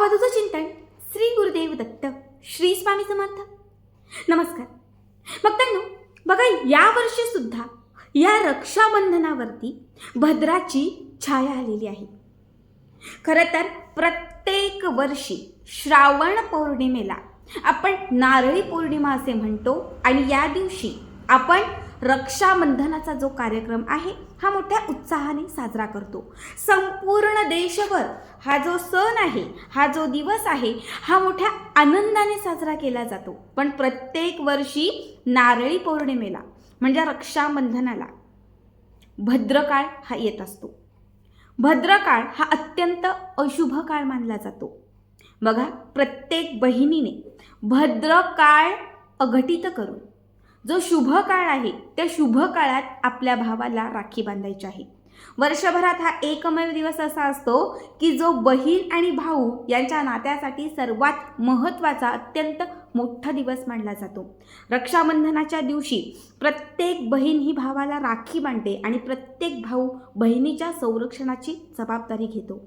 आवाजाचं चिंतन श्री गुरुदेव दत्त श्री स्वामी समर्थ. नमस्कार. भक्तांनो बघा या वर्षी सुद्धा या रक्षाबंधनावरती भद्राची छाया आलेली आहे. खरं तर प्रत्येक वर्षी श्रावण पौर्णिमेला आपण नारळी पौर्णिमा असे म्हणतो आणि या दिवशी आपण रक्षाबंधनाचा जो कार्यक्रम आहे हा मोठ्या उत्साहाने साजरा करतो. संपूर्ण देशभर हा जो सण आहे हा जो दिवस आहे हा मोठ्या आनंदाने साजरा केला जातो. पण प्रत्येक वर्षी नारळी पौर्णिमेला म्हणजे रक्षाबंधनाला भद्रकाळ हा येत असतो. भद्रकाळ हा अत्यंत अशुभ काळ मानला जातो. बघा प्रत्येक बहिणीने भद्रकाळ अघटित करून जो शुभ काळ आहे त्या शुभ काळात आपल्या भावाला राखी बांधायची आहे. वर्षभरात हा एकमेव दिवस असा असतो की जो बहीण आणि भाऊ यांच्या नात्यासाठी सर्वात महत्त्वाचा अत्यंत मोठा दिवस मानला जातो. रक्षाबंधनाच्या दिवशी प्रत्येक बहीण ही भावाला राखी बांधते आणि प्रत्येक भाऊ बहिणीच्या संरक्षणाची जबाबदारी घेतो.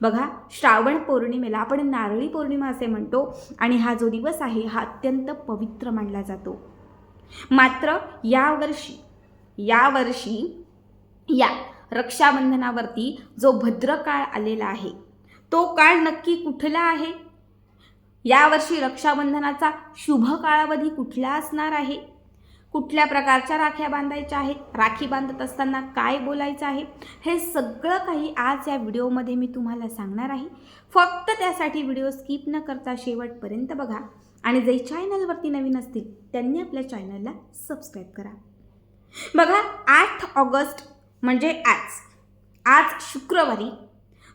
बघा श्रावण पौर्णिमेला आपण नारळी पौर्णिमा असे म्हणतो आणि हा जो दिवस आहे हा अत्यंत पवित्र मानला जातो. मात्र यावर्षी यावर्षी या रक्षाबंधनावरती जो भद्रकाळ आलेला आहे तो काळ नक्की कुठला आहे? यावर्षी रक्षाबंधनाचा शुभ कालावधी कुठला असणार आहे? कुठल्या प्रकारच्या राख्या बांधायच्या आहेत? राखी बांधत असताना काय बोलायचं आहे? हे सगळं काही आज या व्हिडिओमध्ये मी तुम्हाला सांगणार आहे. फक्त त्यासाठी व्हिडिओ स्किप न करता शेवटपर्यंत बघा आणि जे चॅनलवरती नवीन असतील त्यांनी आपल्या चॅनलला सबस्क्राईब करा. बघा आठ ऑगस्ट म्हणजे आज. आज शुक्रवारी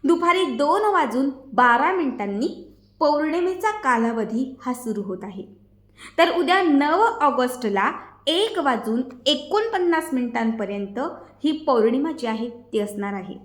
दुपारी दोन वाजून बारा मिनिटांनी पौर्णिमेचा कालावधी हा सुरू होत आहे. तर उद्या नऊ ऑगस्टला एक वाजून एकोणपन्नास मिनिटांपर्यंत ही पौर्णिमा जी आहे ती असणार आहे.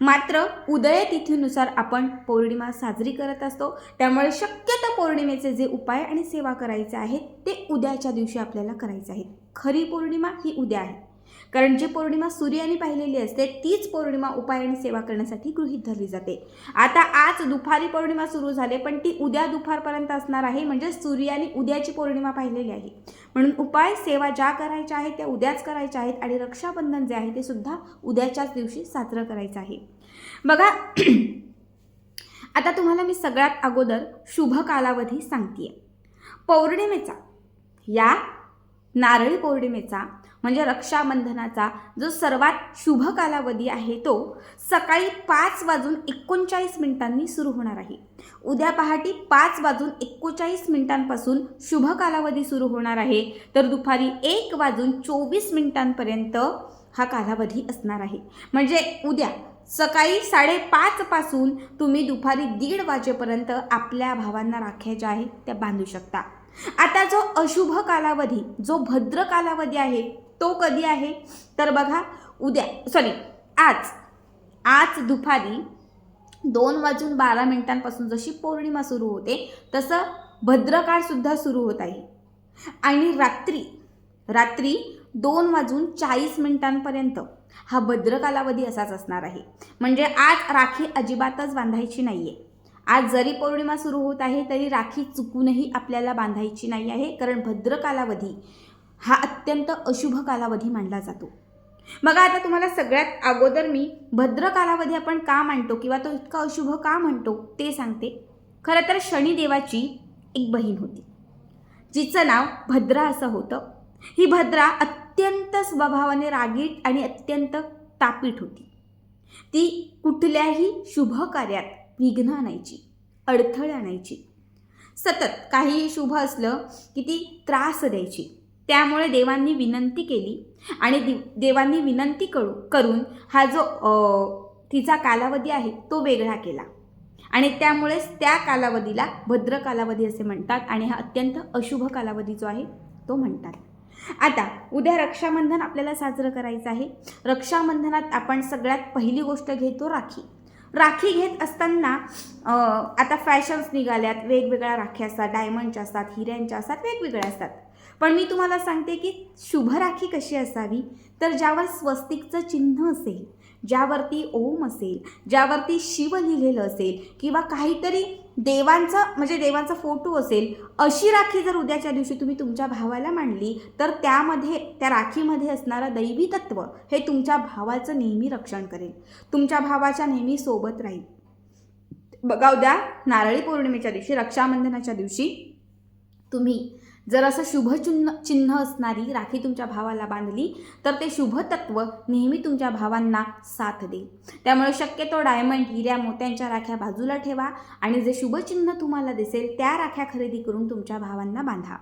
मात्र उदय तिथीनुसार आपण पौर्णिमा साजरी करत असतो. त्यामुळे शक्यतो पौर्णिमेचे जे उपाय आणि सेवा करायचे आहेत ते उद्याच्या दिवशी आपल्याला करायचे आहेत. खरी पौर्णिमा ही उद्या आहे. कारण जी पौर्णिमा सूर्याने पाहिलेली असते तीच पौर्णिमा उपाय आणि सेवा करण्यासाठी गृहीत धरली जाते. आता आज दुपारी पौर्णिमा सुरू झाले पण ती उद्या दुपारपर्यंत असणार आहे म्हणजे सूर्याने उद्याची पौर्णिमा पाहिलेली आहे. म्हणून उपाय सेवा ज्या करायच्या आहेत त्या उद्याच करायच्या आहेत आणि रक्षाबंधन जे आहे ते सुद्धा उद्याच्याच दिवशी साजरं करायचं आहे. बघा आता तुम्हाला मी सगळ्यात अगोदर शुभ कालावधी सांगते पौर्णिमेचा या नारळी पौर्णिमेचा म्हणजे रक्षाबंधनाचा जो सर्वात शुभ कालावधी आहे तो सकाळी पाच वाजून एकोणचाळीस मिनिटांनी सुरू होणार आहे. उद्या पहाटे पाच वाजून एकोणचाळीस मिनिटांपासून शुभ कालावधी सुरू होणार आहे. तर दुपारी एक वाजून चोवीस मिनिटांपर्यंत हा कालावधी असणार आहे. म्हणजे उद्या सकाळी साडेपाचपासून तुम्ही दुपारी दीड वाजेपर्यंत आपल्या भावांना राख्या ज्या आहेत त्या बांधू शकता. आता जो अशुभ कालावधी जो भद्र कालावधी आहे तो कधी आहे? तर बघा उद्या सॉरी आज. आज दुपारी दोन वाजून बारा मिनिटांपासून जशी पौर्णिमा सुरू होते तसं भद्रकाळसुद्धा सुरू होत आहे. आणि रात्री रात्री दोन वाजून चाळीस मिनिटांपर्यंत हा भद्र कालावधी असाच असणार आहे. म्हणजे आज राखी अजिबातच बांधायची नाही आहे आज जरी पौर्णिमा सुरू होत आहे तरी राखी चुकूनही आपल्याला बांधायची नाही आहे कारण भद्र कालावधी हा अत्यंत अशुभ कालावधी मानला जातो. मग आता तुम्हाला सगळ्यात अगोदर मी भद्र कालावधी आपण का मांडतो किंवा तो इतका अशुभ का म्हणतो ते सांगते. खरं तर शनिदेवाची एक बहीण होती. जिचं नाव भद्रा असं होतं. ही भद्रा अत्यंत स्वभावाने रागीट आणि अत्यंत तापीट होती. ती कुठल्याही शुभ कार्यात विघ्न आणायची अडथळे आणायची. सतत काहीही शुभ असलं की ती त्रास द्यायची. त्यामुळे देवांनी विनंती केली आणि दि देवांनी विनंती करू करून हा जो तिचा कालावधी आहे तो वेगळा केला. आणि त्यामुळेच त्या कालावधीला भद्र कालावधी असे म्हणतात आणि हा अत्यंत अशुभ कालावधी जो आहे तो म्हणतात. आता उद्या रक्षाबंधन आपल्याला साजरं करायचं आहे. रक्षाबंधनात आपण सगळ्यात पहिली गोष्ट घेतो राखी. राखी घेत असताना आता फॅशन्स निघाल्यात वेगवेगळ्या राख्या असतात डायमंडच्या असतात हिऱ्यांच्या असतात वेगवेगळ्या असतात. पण मी तुम्हाला सांगते की शुभ राखी कशी असावी? तर ज्यावर स्वस्तिकचं चिन्ह असेल ज्यावरती ओम असेल ज्यावरती शिव लिहिलेलं असेल किंवा काहीतरी देवांचा म्हणजे देवांचा फोटो असेल अशी राखी जर उद्याच्या दिवशी तुम्ही तुमच्या भावाला मांडली तर त्यामध्ये त्या राखीमध्ये असणारं दैवी तत्व हे तुमच्या भावाचं नेहमी रक्षण करेल. तुमच्या भावाच्या नेहमी सोबत राहील. बघा उद्या नारळी पौर्णिमेच्या दिवशी रक्षाबंधनाच्या दिवशी तुम्ही. जर असं शुभचिन्ह चिन्ह असणारी राखी तुमच्या भावाला बांधली तर ते शुभतत्व नेहमी तुमच्या भावांना साथ देईल. त्यामुळे शक्यतो डायमंड हिऱ्या मोत्यांच्या राख्या बाजूला ठेवा आणि जे शुभचिन्ह तुम्हाला दिसेल त्या राख्या खरेदी करून तुमच्या भावांना बांधा.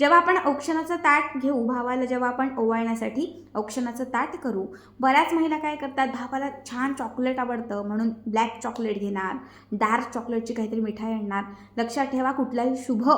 जेव्हा आपण औक्षणाचं ताट घेऊ भावाला जेव्हा आपण ओवाळण्यासाठी औक्षणाचं ताट करू बऱ्याच महिला काय करतात भावाला छान चॉकलेट आवडतं म्हणून ब्लॅक चॉकलेट घेणार डार्क चॉकलेटची काहीतरी मिठाई आणणार. लक्षात ठेवा कुठलाही शुभ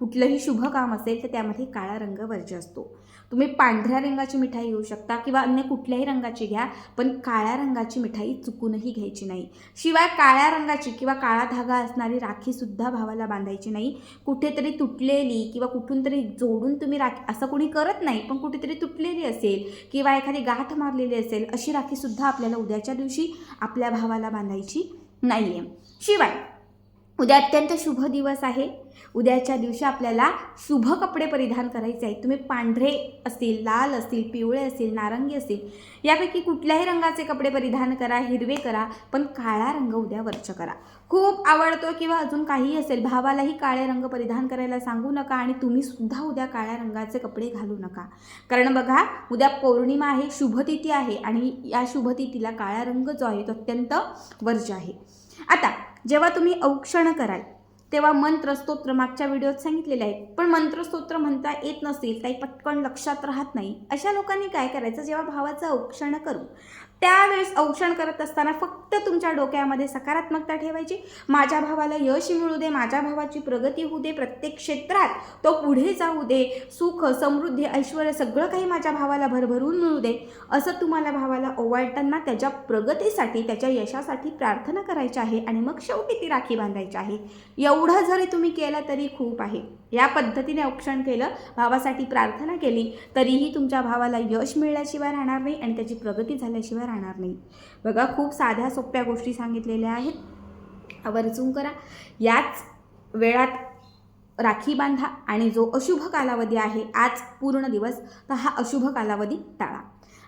कुठलंही शुभ काम असेल तर त्यामध्ये काळा रंग वर्ज्य असतो. तुम्ही पांढऱ्या रंगाची मिठाई घेऊ शकता किंवा अन्य कुठल्याही रंगाची घ्या पण काळ्या रंगाची मिठाई चुकूनही घ्यायची नाही. शिवाय काळ्या रंगाची किंवा काळा धागा असणारी राखीसुद्धा भावाला बांधायची नाही. कुठेतरी तुटलेली किंवा कुठून तरी जोडून तुम्ही राखी असं कोणी करत नाही पण कुठेतरी तुटलेली असेल किंवा एखादी गाठ मारलेली असेल अशी राखीसुद्धा आपल्याला उद्याच्या दिवशी आपल्या भावाला बांधायची नाही आहे शिवाय उद्या अत्यंत शुभ दिवस आहे. उद्याच्या दिवशी आपल्याला शुभ कपडे परिधान करायचे आहेत. तुम्ही पांढरे असतील लाल असतील पिवळे असतील नारंगी असतील यापैकी कुठल्याही रंगाचे कपडे परिधान करा हिरवे करा पण काळा रंग उद्या वर्च करा. खूप आवडतो किंवा अजून काही असेल भावालाही काळे रंग परिधान करायला सांगू नका आणि तुम्ही सुद्धा उद्या काळ्या रंगाचे कपडे घालू नका. कारण बघा उद्या पौर्णिमा आहे शुभतिथी आहे आणि या शुभतिथीला काळा रंग जो आहे तो अत्यंत वर्ज आहे. आता जेव्हा तुम्ही औक्षण कराल तेव्हा मंत्रस्तोत्र मागच्या व्हिडिओत सांगितलेले आहेत. पण मंत्रस्तोत्र म्हणता येत नसेल काही पटकन लक्षात राहत नाही. अशा लोकांनी काय करायचं? जेव्हा भावाचं औक्षण करू त्यावेळेस औक्षण करत असताना फक्त तुमच्या डोक्यामध्ये सकारात्मकता ठेवायची. माझ्या भावाला यश मिळू दे माझ्या भावाची प्रगती होऊ दे प्रत्येक क्षेत्रात तो पुढे जाऊ दे सुख समृद्धी ऐश्वर सगळं काही माझ्या भावाला भरभरून मिळू दे. असं तुम्हाला भावाला ओवाळताना त्याच्या प्रगतीसाठी त्याच्या यशासाठी प्रार्थना करायची आहे आणि मग शेवटी ती राखी बांधायची आहे. एवढं जरी तुम्ही केलं तरी खूप आहे. या पद्धतीने औक्षण केलं भावासाठी प्रार्थना केली तरीही तुमच्या भावाला यश मिळल्याशिवाय राहणार नाही आणि त्याची प्रगती झाल्याशिवाय राहणार नाही. बघा खूप साध्या सोप्या गोष्टी सांगितलेल्या आहेत. आवर्जून करा. याच वेळात राखी बांधा आणि जो अशुभ कालावधी आहे आज पूर्ण दिवस तर हा अशुभ कालावधी टाळा.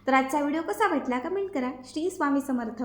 तर आजचा व्हिडिओ कसा वाटला? कमेंट करा. श्री स्वामी समर्थ.